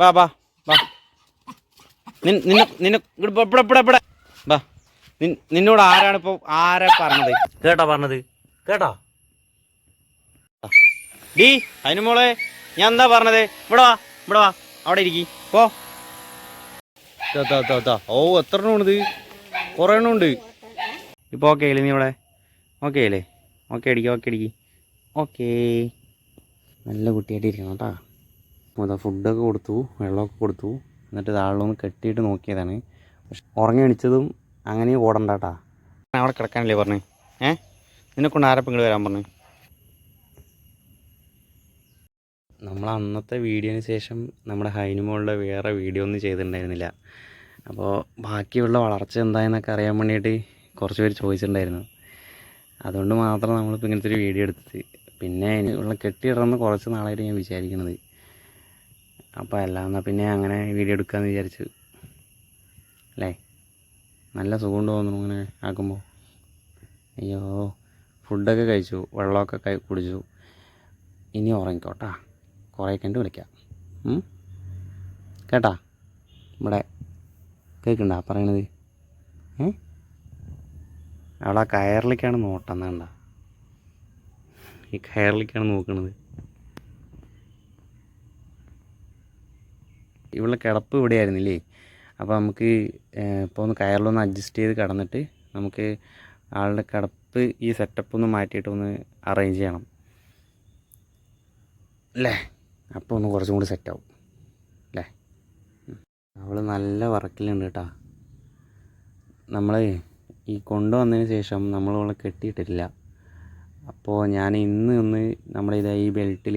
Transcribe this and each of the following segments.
ബാ ബാ ബാ. നിന്നെ നിന്നെ ഇവിടെ ഇവിടെ ഇവിടെ ബാ. നിന്നോട് ആരാണ് ഇപ്പൊ ആരാ പറഞ്ഞത്? കേട്ടാ പറഞ്ഞത്. കേട്ടാ? ഡീ അതിന് മോളെ ഞാൻ എന്താ പറഞ്ഞത്? ഇവിടെ വാ ഇവിടെ വാ. അവിടെ ഇരിക്കി. പോ. ഓ എത്ര എണ്ണമുണ്ട് കുറേ എണ്ണമുണ്ട് ഇപ്പോൾ ഓക്കെ അല്ലേ നീ ഇവിടെ? ഓക്കെ അല്ലേ? ഓക്കെ അടിക്കി ഓക്കെ അടിക്കി. ഓക്കേ നല്ല കുട്ടിയായിട്ട് ഇരിക്കണം കേട്ടാ. അതാ ഫുഡൊക്കെ കൊടുത്തു വെള്ളമൊക്കെ കൊടുത്തു. എന്നിട്ട് താഴെ കെട്ടിയിട്ട് നോക്കിയതാണ്. പക്ഷെ ഉറങ്ങി എണിച്ചതും അങ്ങനെ ഓടണ്ട കേട്ടാ അവിടെ കിടക്കാനല്ലേ പറഞ്ഞു? ഏ? നിന്നെ കൊണ്ട് ആരപ്പം ഇങ്ങോട്ട് വരാൻ പറഞ്ഞു? നമ്മൾ അന്നത്തെ വീഡിയോന് ശേഷം നമ്മുടെ ഹൈനുമോളുടെ വേറെ വീഡിയോ ഒന്നും ചെയ്തിട്ടുണ്ടായിരുന്നില്ല. അപ്പോൾ ബാക്കിയുള്ള വളർച്ച എന്തായെന്നൊക്കെ അറിയാൻ വേണ്ടിയിട്ട് കുറച്ച് പേര് ചോദിച്ചിട്ടുണ്ടായിരുന്നു. അതുകൊണ്ട് മാത്രം നമ്മളിപ്പോൾ ഇങ്ങനത്തെ ഒരു വീഡിയോ എടുത്തത്. പിന്നെ ഉള്ള കെട്ടിയിടണമെന്ന് കുറച്ച് നാളായിട്ട് ഞാൻ വിചാരിക്കണത്. അപ്പോൾ അല്ല എന്നാൽ പിന്നെ അങ്ങനെ വീഡിയോ എടുക്കാമെന്ന് വിചാരിച്ചു. അല്ലേ? നല്ല സുഖം തോന്നുന്നു അങ്ങനെ ആക്കുമ്പോൾ അയ്യോ ഫുഡൊക്കെ കഴിച്ചു വെള്ളമൊക്കെ കൈ കുടിച്ചു. ഇനി ഉറങ്ങിക്കോട്ടാ. കുറേ കണ്ട് വിളിക്കാം? കേട്ടാ? ഇവിടെ കേൾക്കണ്ട പറയണത്? ഏ? അവളെ കയറിലേക്കാണ് നോട്ടം എന്നാണ്ട ഈ കയറിലേക്കാണ് നോക്കണത്. ഇവളുടെ കിടപ്പ് ഇവിടെ ആയിരുന്നില്ലേ അപ്പോൾ നമുക്ക് ഇപ്പോൾ ഒന്ന് കയറിലൊന്ന് അഡ്ജസ്റ്റ് ചെയ്ത് കിടന്നിട്ട് നമുക്ക് ആളുടെ കിടപ്പ് ഈ സെറ്റപ്പ് ഒന്ന് മാറ്റിയിട്ട് ഒന്ന് അറേഞ്ച് ചെയ്യണം. അല്ലേ അപ്പോൾ ഒന്ന് കുറച്ചും കൂടി സെറ്റാവും അല്ലേ അവൾ നല്ല വർക്കിലുണ്ട് കേട്ടോ നമ്മൾ ഈ കൊണ്ടുവന്നതിന് ശേഷം നമ്മൾ അവളെ കെട്ടിയിട്ടില്ല. അപ്പോൾ ഞാൻ ഇന്ന് ഒന്ന് നമ്മുടെ ഇതായി ഈ ബെൽറ്റിൽ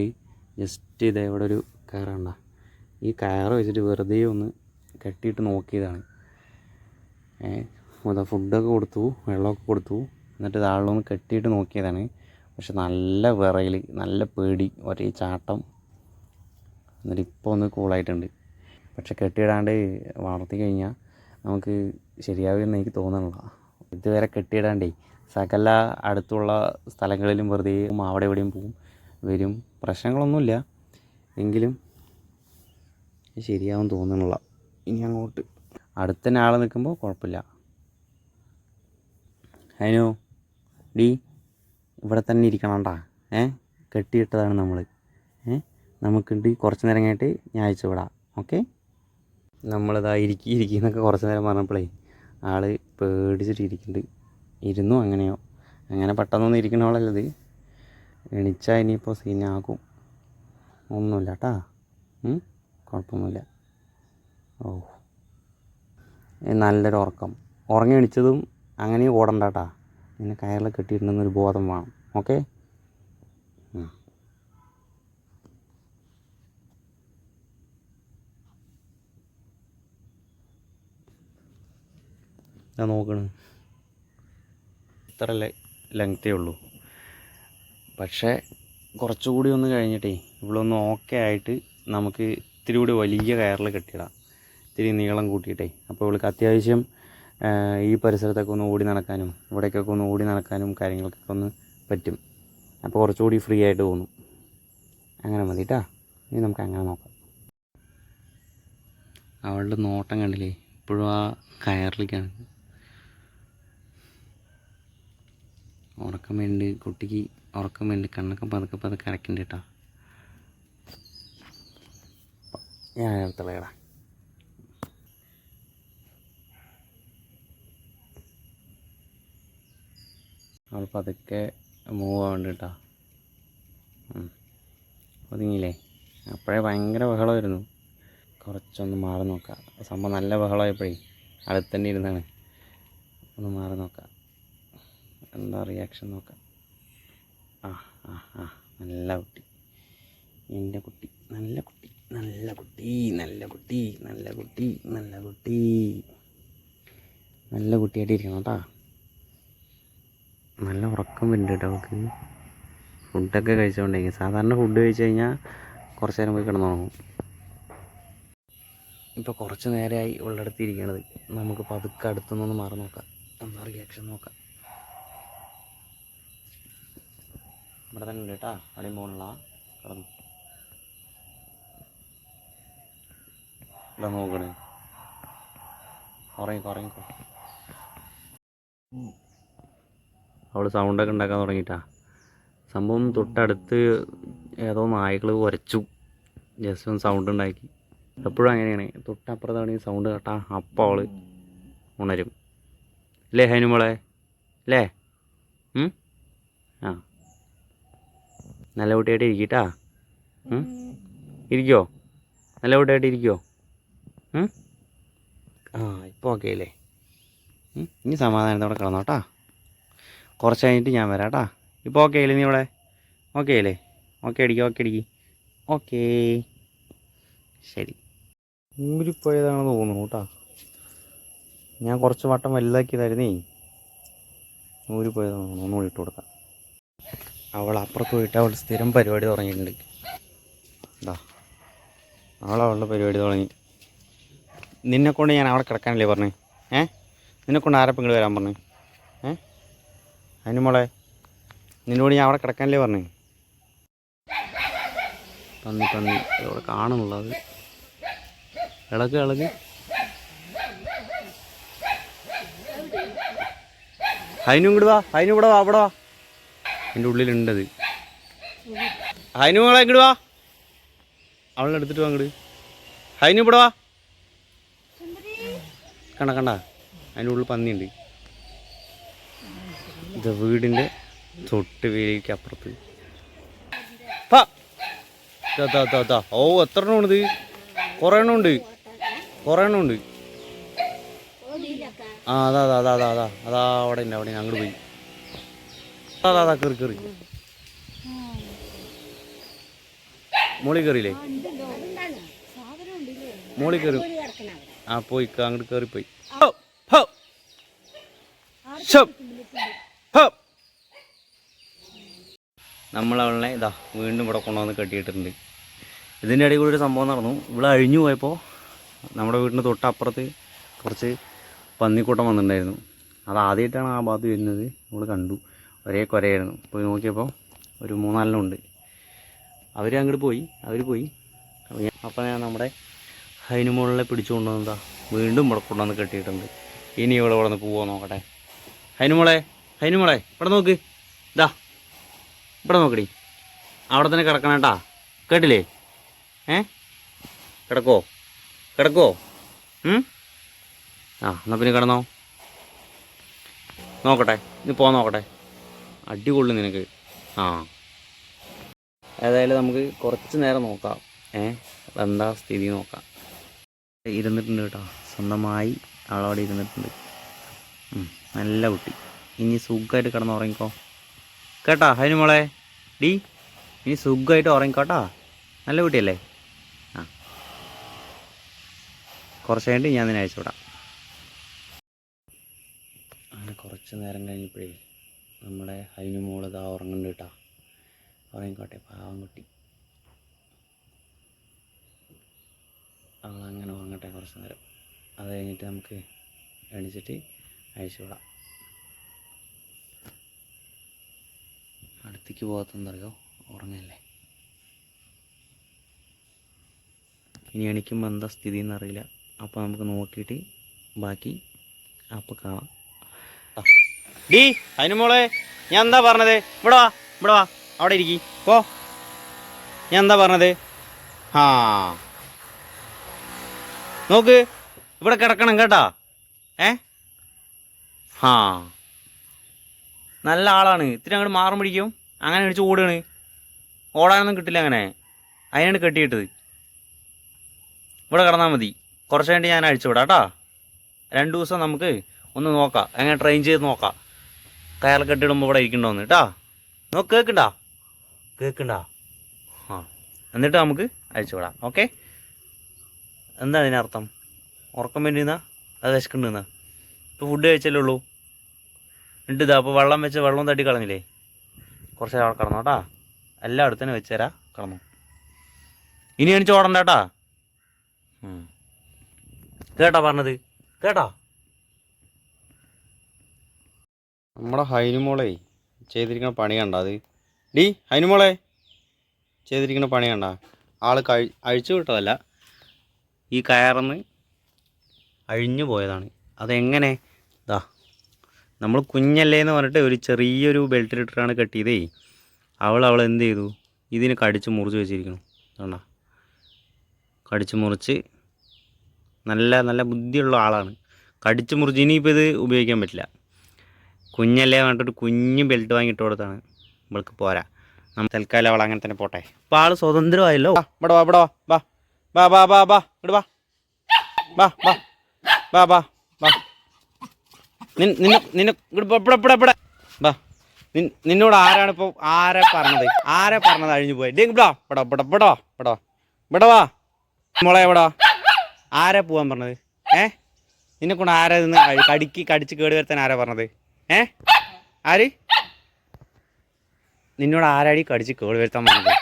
ജസ്റ്റ് ഇതേ ഇവിടെ ഒരു കയറുണ്ട ഈ കയറ് വെച്ചിട്ട് വെറുതെ ഒന്ന് കെട്ടിയിട്ട് നോക്കിയതാണ്. ഏഹ് ഫുഡൊക്കെ കൊടുത്തു വെള്ളമൊക്കെ കൊടുത്തു. എന്നിട്ട് താഴെ കെട്ടിയിട്ട് നോക്കിയതാണ്. പക്ഷെ നല്ല വിറയിൽ നല്ല പേടി ഒരേ ചാട്ടം. എന്നിട്ട് ഇപ്പോൾ ഒന്ന് കൂളായിട്ടുണ്ട് പക്ഷെ കെട്ടിയിടാണ്ട് വളർത്തി കഴിഞ്ഞാൽ നമുക്ക് ശരിയാവുമെന്ന് എനിക്ക് തോന്നണില്ല. ഇതുവരെ കെട്ടിയിടാണ്ടേ സകല അടുത്തുള്ള സ്ഥലങ്ങളിലും വെറുതെ അവിടെ എവിടെയും പോവും വരും. പ്രശ്നങ്ങളൊന്നുമില്ല. എങ്കിലും ശരിയാവും തോന്നണില്ല. ഇനി അങ്ങോട്ട്. അടുത്ത ആളെ നിൽക്കുമ്പോൾ കുഴപ്പമില്ല അതിനോ ഡി ഇവിടെ തന്നെ ഇരിക്കണണ്ടാ? ഏ? കെട്ടിയിട്ടതാണ് നമ്മൾ ഏ? നമുക്കുണ്ട് കുറച്ച് നേരം കഴിഞ്ഞിട്ട് ഞാൻ വിടാം. ഓക്കെ? നമ്മളിതാ ഇരിക്കി ഇരിക്കുന്നൊക്കെ കുറച്ച് നേരം പറഞ്ഞപ്പോഴേ ആൾ പേടിച്ചിട്ട് ഇരിക്കുന്നുണ്ട് ഇരുന്നു അങ്ങനെയോ? അങ്ങനെ പെട്ടെന്നൊന്നും ഇരിക്കണവളല്ലത് എണിച്ചാൽ ഇനിയിപ്പോൾ സീനാകും ഒന്നുമില്ല കേട്ടാ കുഴപ്പമൊന്നുമില്ല. ഓ നല്ലൊരു ഉറക്കം. ഉറങ്ങി എണിച്ചതും അങ്ങനെ ഓടണ്ട കേട്ടാ നിന്നെ കയറിൽ കെട്ടിയിട്ടുണ്ടെന്നൊരു ബോധം വേണം. ഓക്കെ? ഞാൻ നോക്കണ്. ഇത്ര ലെങ്തേ ഉള്ളൂ. പക്ഷേ കുറച്ചുകൂടി ഒന്ന് കഴിഞ്ഞിട്ടേ ഒന്ന് ഓക്കെ ആയിട്ട് നമുക്ക് ഇത്തിരി കൂടി വലിയ കയറിൽ കെട്ടിയിടാം ഇത്തിരി നീളം കൂട്ടിയിട്ടേ. അപ്പോൾ ഇവൾക്ക് അത്യാവശ്യം ഈ പരിസരത്തൊക്കെ ഒന്ന് ഓടി നടക്കാനും ഇവിടേക്കൊക്കെ ഒന്ന് ഓടി നടക്കാനും കാര്യങ്ങൾക്കൊക്കെ ഒന്ന് പറ്റും. അപ്പോൾ കുറച്ചുകൂടി ഫ്രീ ആയിട്ട് തോന്നും. അങ്ങനെ മതി കേട്ടോ ഇനി നമുക്ക് അങ്ങനെ നോക്കാം. അവളുടെ നോട്ടം കണ്ടില്ലേ? ഇപ്പോഴും ആ കയറിലേക്കാണ്. ഉറക്കം വേണ്ടി കുട്ടിക്ക് ഉറക്കം വേണ്ടി കണ്ണൊക്കെ പതുക്കെ പതുക്കെ അരക്കണ്ട കേട്ടോ ഞാൻ എടുത്തളയടാ അവൾ പതുക്കെ മൂവ് ആവുന്നുണ്ട് കേട്ടോ ഒതുങ്ങിയില്ലേ? അപ്പോഴേ ഭയങ്കര ബഹളമായിരുന്നു. കുറച്ചൊന്ന് മാറി നോക്കാം. സംഭവം നല്ല ബഹളമായപ്പോഴേ അടുത്ത് തന്നെ ഇരുന്നാണ്. ഒന്ന് മാറി നോക്കാം. എന്താ റിയാക്ഷൻ നോക്കാം. ആ ആ ആ. നല്ല കുട്ടി. എന്റെ കുട്ടി. നല്ല കുട്ടി. നല്ല കുട്ടി നല്ല കുട്ടി നല്ല കുട്ടി നല്ല കുട്ടി. നല്ല കുട്ടിയായിട്ട് ഇരിക്കണം കേട്ടോ നല്ല ഉറക്കം വരുന്നുണ്ട് കേട്ടോ അവൾക്ക്. ഫുഡൊക്കെ കഴിച്ചുകൊണ്ടിരിക്കും സാധാരണ ഫുഡ് കഴിച്ചു കഴിഞ്ഞാൽ കുറച്ച് നേരം പോയി കിടന്നുറങ്ങും. ഇപ്പോൾ കുറച്ച് നേരമായി ഉള്ളിടത്ത് ഇരിക്കണത് നമുക്ക് പതുക്കെ അടുത്തുനിന്ന് മാറി നോക്കാം. എന്താ റിയാക്ഷൻ നോക്കാം. ഇവിടെ തന്നെ ഉണ്ട് കേട്ടാ അടി മോളിലാ കിടന്നു. ഇവിടെ നോക്കണേ. ഉറങ്ങിക്കോ ഉറങ്ങിക്കോ. അവൾ സൗണ്ടൊക്കെ ഉണ്ടാക്കാൻ തുടങ്ങിയിട്ടാ. സംഭവം തൊട്ടടുത്ത് ഏതോ നായകൾ ഉരച്ചു ജസ്റ്റ് ഒന്ന് സൗണ്ട് ഉണ്ടാക്കി. എപ്പോഴും അങ്ങനെയാണ്. ഈ സൗണ്ട് കേട്ടാ അപ്പോൾ അവൾ ഉണരും. അല്ലേ ഹനുമോളെ അല്ലേ ആ. നല്ല കുട്ടിയായിട്ട് ഇരിക്കട്ടാ? ഇരിക്കോ? നല്ല കുട്ടിയായിട്ട് ഇരിക്കോ? ആ ഇപ്പോൾ ഓക്കെ അല്ലേ? ഇനി സമാധാനത്തോടെ കിടന്നോട്ടാ കുറച്ച് കഴിഞ്ഞിട്ട് ഞാൻ വരാം കേട്ടാ ഇപ്പോൾ ഓക്കെ അല്ലേ നീ ഇവിടെ? ഓക്കെ അല്ലേ ഓക്കെ അടിക്കുക ഓക്കെ അടിക്കുക ഓക്കേ ശരി. ഊരിപ്പോയതാണെന്ന് തോന്നുന്നു കേട്ടാ ഞാൻ കുറച്ച് വട്ടം വലുതാക്കിയതായിരുന്നേ. ഊരിപ്പോയതാണെന്ന് തോന്നുന്നു. ഒന്നുകൂടി ഇട്ട് കൊടുക്കാം. അവൾ അപ്പുറത്ത് പോയിട്ട് അവൾ സ്ഥിരം പരിപാടി തുടങ്ങിയിട്ടുണ്ട്. ഇതാ അവൾ അവളുടെ പരിപാടി തുടങ്ങി. നിന്നെ കൊണ്ട് ഞാൻ അവിടെ കിടക്കാനല്ലേ പറഞ്ഞു? ഏ? നിന്നെ കൊണ്ട് ആരപ്പം ഇങ്ങോട്ട് വരാൻ പറഞ്ഞു? ഏ? അതിന് മോളെ നിന്നോട് ഞാൻ അവിടെ കിടക്കാനല്ലേ പറഞ്ഞു? പന്നി പന്നി ഇവിടെ കാണുന്നുള്ളത്. ഇളക് ഇളക്. ഹൈനു ഇങ്ങോട്ട് വാ ഹൈനു ഇവിടെ വാ അവിടെ വാ. എന്റെ ഉള്ളിലുണ്ടത്. ഹൈനു മോളെ ഇങ്ങോട്ട് വാ. അവളെ എടുത്തിട്ട് വാ അങ്ങോട്ട് ഹൈനു ഇവിടെ വാ. കണ്ട കണ്ട അതിന്റെ ഉള്ളിൽ പന്നിയുണ്ട്. ഇത് വീടിന്റെ തൊട്ട് വേലിക്ക് അപ്പുറത്ത്. ഓ എത്ര എണ്ണമുണ്ട് കുറേ എണ്ണം ഉണ്ട്. കുറേ എണ്ണം ഉണ്ട്. ആ അതാ അതാ അതാ അതാ അതാ. അതാ അവിടെ ഉണ്ട് അവിടെ അങ്ങോട്ട് പോയി. അതാ അതാ കയറി കയറി മോളി കയറിയില്ലേ മോളി കയറി ആ പോയി അങ്ങോട്ട് കയറി പോയി ഹോ, ഹോ. ശം. ഹോ. നമ്മളവളെ ഇതാ വീണ്ടും ഇവിടെ കൊണ്ടുവന്ന് കെട്ടിയിട്ടുണ്ട്. ഇതിന്റെ ഇടയിൽ കൂടി ഒരു സംഭവം നടന്നു. ഇവിടെ അഴിഞ്ഞു പോയപ്പോൾ നമ്മുടെ വീടിന് തൊട്ടപ്പുറത്ത് കുറച്ച് പന്നിക്കൂട്ടം വന്നിട്ടുണ്ടായിരുന്നു. അത് ആദ്യമായിട്ടാണ് ആ ഭാഗത്ത് വരുന്നത്. നമ്മൾ കണ്ടു. ഒരേ കുരയായിരുന്നു. പോയി നോക്കിയപ്പോൾ ഒരു മൂന്നാലെണ്ണം ഉണ്ട്. അവർ അങ്ങോട്ട് പോയി. അവർ പോയി. അപ്പോൾ ഞാൻ നമ്മുടെ ഹൈനുമോളിനെ പിടിച്ചു കൊണ്ടുവന്നതാ വീണ്ടും ഇവിടെ കൊണ്ടുവന്ന് കെട്ടിയിട്ടുണ്ട്. ഇനി ഇവിടെ ഇവിടെ നിന്ന് പോവാൻ നോക്കട്ടെ. അതിന് മോളെ അതിന് മോളെ ഇവിടെ നോക്ക്. ഇതാ ഇവിടെ നോക്കടി അവിടെ തന്നെ കിടക്കണം കേട്ടാ. കേട്ടില്ലേ? ഏ? കിടക്കോ കിടക്കോ? ആ എന്നാൽ പിന്നെ കിടന്നോ? നോക്കട്ടെ ഇനി പോകാൻ നോക്കട്ടെ. അടികൊള്ളു നിനക്ക്. ആ. ഏതായാലും നമുക്ക് കുറച്ച് നേരം നോക്കാം. ഏ? എന്താ സ്ഥിതി നോക്കാം. ഇരുന്നിട്ടുണ്ട് കേട്ടോ. സ്വന്തമായി ആളവിടെ ഇരുന്നിട്ടുണ്ട്. നല്ല കുട്ടി. ഇനി സുഖമായിട്ട് കിടന്ന് ഉറങ്ങിക്കോ. കേട്ടാ അതിന് മോളെ. ഡി ഇനി സുഖമായിട്ട് ഉറങ്ങിക്കോട്ടാ നല്ല കുട്ടിയല്ലേ? ആ. കുറച്ച് കഴിഞ്ഞിട്ട് ഞാൻ നിന്നെ അയച്ചു വിടാം. അങ്ങനെ കുറച്ച് നേരം കഴിഞ്ഞപ്പോഴേ നമ്മുടെ ഹൈനു മോൾ ഉറങ്ങുന്നുണ്ട് കേട്ടോ. ഉറങ്ങിക്കോട്ടെ പാവം കുട്ടി. അവളങ്ങനെ ഉറങ്ങട്ടെ കുറച്ച് നേരം. അത് കഴിഞ്ഞിട്ട് നമുക്ക് എണിച്ചിട്ട് അയച്ചു വിടാം അടുത്തേക്ക് പോകാത്തെന്തറിയോ ഉറങ്ങല്ലേ? ഇനി എണിക്കുമ്പോൾ എന്താ സ്ഥിതി എന്നറിയില്ല അപ്പോൾ നമുക്ക് നോക്കിയിട്ട് ബാക്കി അപ്പോൾ കാണാം. ഡീ അതിന് മോളെ ഞാൻ എന്താ പറഞ്ഞത്? ഇവിടെ വാ ഇവിടെ വാ. അവിടെ ഇരിക്കി. പോ. ഞാൻ എന്താ പറഞ്ഞത്? ആ. നോക്ക് ഇവിടെ കിടക്കണം കേട്ടാ. ഏ? ആ നല്ല ആളാണ്. ഇത്തിരി അങ്ങോട്ട് മാറും പിടിക്കും. അങ്ങനെ അടിച്ച് ഓടുകയാണ്. ഓടാനൊന്നും കിട്ടില്ല അങ്ങനെ. അതിനാണ് കെട്ടിയിട്ടത്. ഇവിടെ കിടന്നാൽ മതി. കുറച്ച് കഴിഞ്ഞ് ഞാൻ അഴിച്ചു വിടാം രണ്ട് ദിവസം നമുക്ക് ഒന്ന് നോക്കാം. അങ്ങനെ ട്രെയിൻ ചെയ്ത് നോക്കാം. കയർ കെട്ടിടുമ്പോൾ ഇവിടെ ഇരിക്കണ്ടോന്ന്. കേട്ടാ. നോക്ക് കേൾക്കണ്ട? കേൾക്കണ്ട? ആ എന്നിട്ട് നമുക്ക് അഴിച്ചു വിടാം. ഓക്കെ? എന്താ അതിനർത്ഥം ഉറക്കം വേണ്ടിന്നാ അത് വിശക്കുണ്ടെന്നാ ഇപ്പോൾ ഫുഡ് കഴിച്ചല്ലേ ഉള്ളൂ. ഉണ്ട് ഇതാ അപ്പോൾ വെള്ളം വെച്ച് വെള്ളം തട്ടി കളഞ്ഞില്ലേ? കുറച്ച് നേരം കിടന്നു കേട്ടാ എല്ലാം അടുത്ത് തന്നെ വെച്ച് തരാം കിടന്നു. ഇനി എനിക്ക് ഓടണ്ട കേട്ടാ. കേട്ടാ പറഞ്ഞത്? കേട്ടാ? നമ്മുടെ ഹൈനുമോളെ ചെയ്തിരിക്കുന്ന പണി കണ്ട അത്. ഡി ഹൈനുമോളെ ചെയ്തിരിക്കുന്ന പണി കണ്ട. ആൾ കഴി അഴിച്ചു വിട്ടതല്ല. ഈ കയറന്ന് അഴിഞ്ഞു പോയതാണ്. അതെങ്ങനെ? ഇതാ നമ്മൾ കുഞ്ഞല്ലേ എന്ന് പറഞ്ഞിട്ട് ഒരു ചെറിയൊരു ബെൽറ്റ് ഇട്ടിട്ടാണ് കെട്ടിയതേ അവൾ അവൾ എന്ത് ചെയ്തു? ഇതിന് കടിച്ച് മുറിച്ച് വെച്ചിരിക്കണം കണ്ട? കടിച്ച് മുറിച്ച് നല്ല നല്ല ബുദ്ധിയുള്ള ആളാണ്. കടിച്ച് മുറിച്ച് ഇനിയിപ്പോൾ ഇത് ഉപയോഗിക്കാൻ പറ്റില്ല. കുഞ്ഞല്ലേ പറഞ്ഞിട്ടൊരു കുഞ്ഞു ബെൽറ്റ് വാങ്ങിയിട്ട് കൊടുത്താണ്. ഇവൾക്ക് പോരാ. നമ്മൾ തൽക്കാലം അവൾ അങ്ങനെ തന്നെ പോട്ടെ. അപ്പോൾ ആൾ സ്വതന്ത്രമായല്ലോ. ഇവിടെ വാ ഇവിടെ വാ വാ. വാ വാ വാ വാ ഇവിടെ വാ വാ വാ വാ വാ നിൻ നിന്നെ നിന്നെ ഇവിടെ ഇവിടെ ഇവിടെ. വാ നിന്നോട് ആരാണ് ഇപ്പോൾ ആരെ പറഞ്ഞത്? ആരെ പറഞ്ഞത് അഴിഞ്ഞു പോയി? ഡേ ഇവിടെ ഇവിടെ ഇവിടെ ഇവിടെ ഇവിടെ ഇവിടെ വാ. മോളെ ഇവിടെ ആരെ പോവാൻ പറഞ്ഞത്? ഏ? നിന്നെ കൊണ്ട് ആരാ നിന്ന് കടിക്ക് കടിച്ച് കേട് വരുത്താൻ ആരാ പറഞ്ഞത്? ഏ? ആര്? നിന്നോട് ആരാടി കടിച്ച് കേട് വരുത്താൻ പറഞ്ഞത്?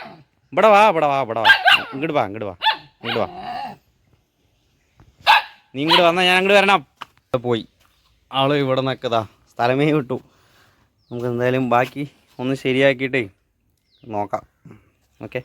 ഇവിടെ വാ ഇവിടെ വാ ഇവിടെ വാ. ഇങ്ങോട്ട് വാ ഇങ്ങോട്ട് വാ. ഇങ്ങോട്ട് വാ. നീ ഇങ്ങോട്ട് വന്നാൽ ഞാൻ അങ്ങോട്ട് വരണം. പോയി. ആൾ ഇവിടെ നിൽക്കതാ സ്ഥലമേ വിട്ടു. നമുക്ക് എന്തായാലും ബാക്കി ഒന്ന് ശരിയാക്കിയിട്ടേ നോക്കാം. ഓക്കെ.